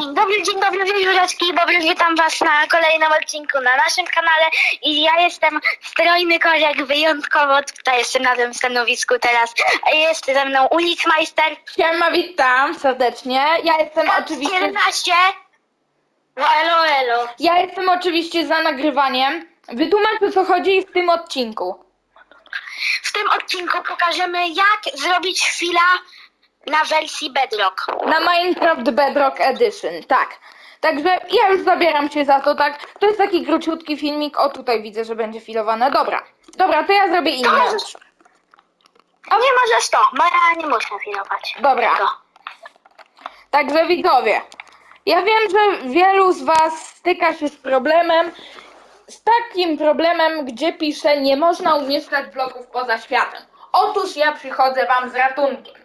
Dzień dobry, dzień dobry, wieżureczki, dobry, witam was na kolejnym odcinku na naszym kanale i ja jestem strojny korek, wyjątkowo tutaj jestem na tym stanowisku teraz, jest ze mną ulicmeister, Siema, witam serdecznie. Ja jestem oczywiście. 11, no elo, elo. Ja jestem oczywiście za nagrywaniem. Wytłumacz o co chodzi w tym odcinku. W tym odcinku pokażemy jak zrobić chwila na wersji Bedrock. Na Minecraft Bedrock Edition, tak. Także ja już zabieram się za to, tak. To jest taki króciutki filmik. O, tutaj widzę, że będzie filowane. Dobra. Dobra, to ja zrobię To inne. możesz... A nie możesz to, bo ja nie muszę filować. Dobra. Tego. Także widzowie, ja wiem, że wielu z Was styka się z problemem, z takim problemem, gdzie pisze nie można umieszczać bloków poza światem. Otóż ja przychodzę Wam z ratunkiem.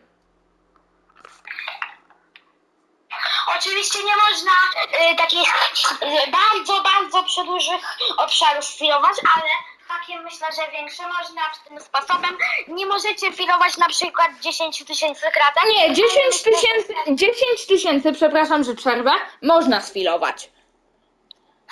Oczywiście nie można y, takich y, bardzo, bardzo przedłużych obszarów filować, ale takie myślę, że większe można w tym sposobem. Nie możecie filować na przykład 10 tysięcy kratek. Nie, 10 tysięcy, 10 tysięcy, przepraszam, że przerwę, można sfilować.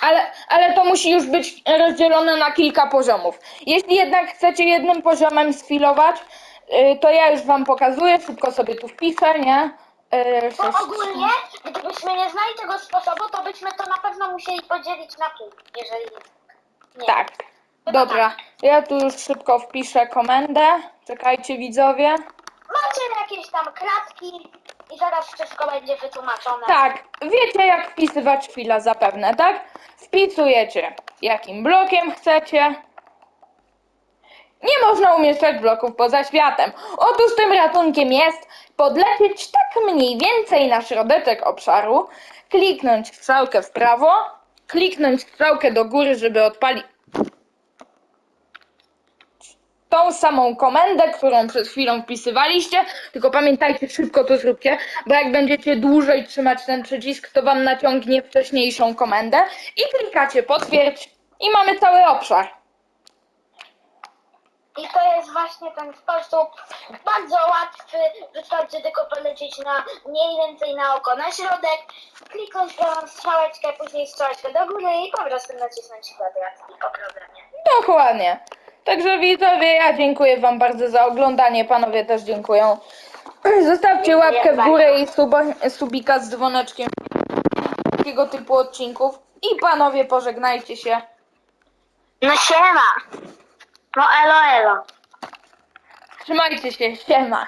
Ale, ale to musi już być rozdzielone na kilka poziomów. Jeśli jednak chcecie jednym poziomem sfilować, y, to ja już Wam pokazuję, szybko sobie tu wpiszę, nie? Y, Bo sześć- ogólnie, gdybyśmy nie znali tego sposobu, to byśmy to na pewno musieli podzielić na pół, jeżeli nie. Tak. Dobra, ja tu już szybko wpiszę komendę. Czekajcie widzowie. Macie jakieś tam kratki i zaraz wszystko będzie wytłumaczone. Tak, wiecie jak wpisywać chwila zapewne, tak? Wpisujecie jakim blokiem chcecie. Nie można umieszczać bloków poza światem. Otóż tym ratunkiem jest podlecieć tak mniej więcej na środeczek obszaru, kliknąć strzałkę w prawo, kliknąć strzałkę do góry, żeby odpalić tą samą komendę, którą przed chwilą wpisywaliście, tylko pamiętajcie, szybko to zróbcie, bo jak będziecie dłużej trzymać ten przycisk, to wam naciągnie wcześniejszą komendę i klikacie potwierdź i mamy cały obszar. I to jest właśnie ten sposób bardzo łatwy. Wystarczy tylko polecieć na mniej więcej na oko na środek, kliknąć prawą strzałeczkę, później strzałeczkę do góry i po prostu nacisnąć kwadrat i po programie. Dokładnie. Także widzowie, ja dziękuję wam bardzo za oglądanie, panowie też dziękuję. Zostawcie łapkę w górę i suba, subika z dzwoneczkiem takiego typu odcinków. I panowie, pożegnajcie się. No siema! No elo elo. Trzymajcie się, siema.